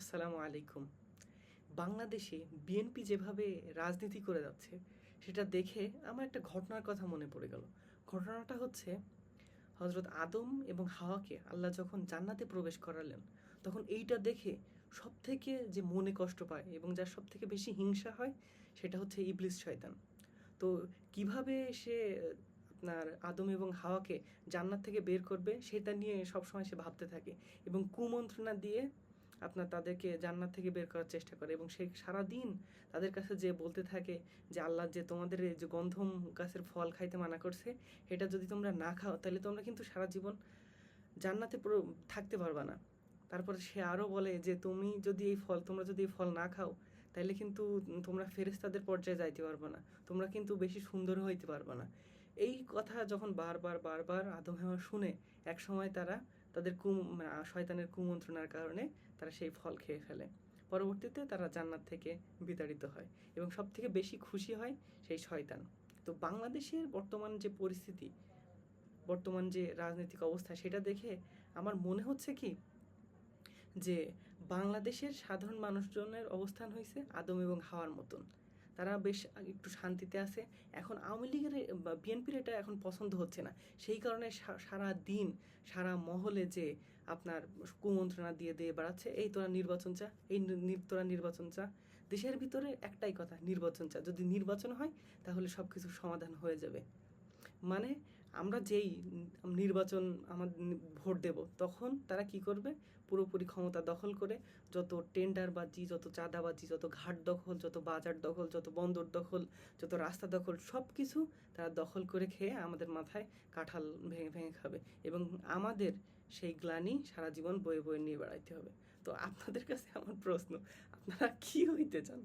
আসসালামু আলাইকুম। বাংলাদেশে বিএনপি যেভাবে রাজনীতি করে যাচ্ছে, সেটা দেখে আমার একটা ঘটনার কথা মনে পড়ে গেল। ঘটনাটা হচ্ছে হজরত আদম এবং হাওয়াকে আল্লাহ যখন জান্নাতে প্রবেশ করালেন, তখন এইটা দেখে সব থেকে যে মনে কষ্ট পায় এবং যার সব থেকে বেশি হিংসা হয়, সেটা হচ্ছে ইবলিস শয়তান। তো কীভাবে সে, আপনার আদম এবং হাওয়াকে জান্নাত থেকে বের করবে, সেটা নিয়ে সবসময় সে ভাবতে থাকে এবং কুমন্ত্রণা দিয়ে আপনার তাদেরকে জান্নাত থেকে বের করার চেষ্টা করে এবং সে সারাদিন তাদের কাছে যে বলতে থাকে যে আল্লাহ যে তোমাদের এই যে গন্ধম গাছের ফল খাইতে মানা করছে, এটা যদি তোমরা না খাও তাহলে তোমরা কিন্তু সারা জীবন জান্নাতে থাকতে পারবা না। তারপরে সে আরও বলে যে তুমি যদি এই ফল, তোমরা যদি এই ফল না খাও তাহলে কিন্তু তোমরা ফেরেস্তাদের পর্যায়ে যাইতে পারবে না, তোমরা কিন্তু বেশি সুন্দর হইতে পারবে না। এই কথা যখন বারবার বারবার আদম হেওয়া শুনে এক সময় তারা তাদের কুম মানে শয়তানের কুমন্ত্রণার কারণে তারা সেই ফল খেয়ে ফেলে। পরবর্তীতে তারা জান্নাত থেকে বিতাড়িত হয় এবং সব থেকে বেশি খুশি হয় সেই শয়তান। তো বাংলাদেশের বর্তমান যে পরিস্থিতি, বর্তমান যে রাজনৈতিক অবস্থা, সেটা দেখে আমার মনে হচ্ছে কি, যে বাংলাদেশের সাধারণ মানুষজনের অবস্থান হয়েছে আদম এবং হাওয়ার মতন। তারা বেশ একটু শান্তিতে আছে। এখন আওয়ামী লীগের বিএনপির এটা এখন পছন্দ হচ্ছে না। সেই কারণে সারা দিন, সারা মহলে যে আপনার কুমন্ত্রণা দিয়ে দিয়ে বেড়াচ্ছে, এই তোরা নির্বাচন চা, এই তোরা নির্বাচন চা। দেশের ভিতরে একটাই কথা, নির্বাচন চা। যদি নির্বাচন হয়, তাহলে সব কিছু সমাধান হয়ে যাবে। মানে আমরা যেই নির্বাচন আমার ভোট দেব, তখন তারা কি করবে? পুরোপুরি ক্ষমতা দখল করে যত টেন্ডার টেন্ডারবাজি যত চাঁদা চাঁদাবাজি, যত ঘাট দখল, যত বাজার দখল, যত বন্দর দখল, যত রাস্তা দখল সব কিছু তারা দখল করে খেয়ে আমাদের মাথায় কাঁঠাল ভেঙে ভেঙে খাবে এবং আমাদের সেই গ্লানি সারা জীবন বয়ে বয়ে নিয়ে বেড়াইতে হবে। তো আপনাদের কাছে আমার প্রশ্ন, আপনারা কি হইতে চান?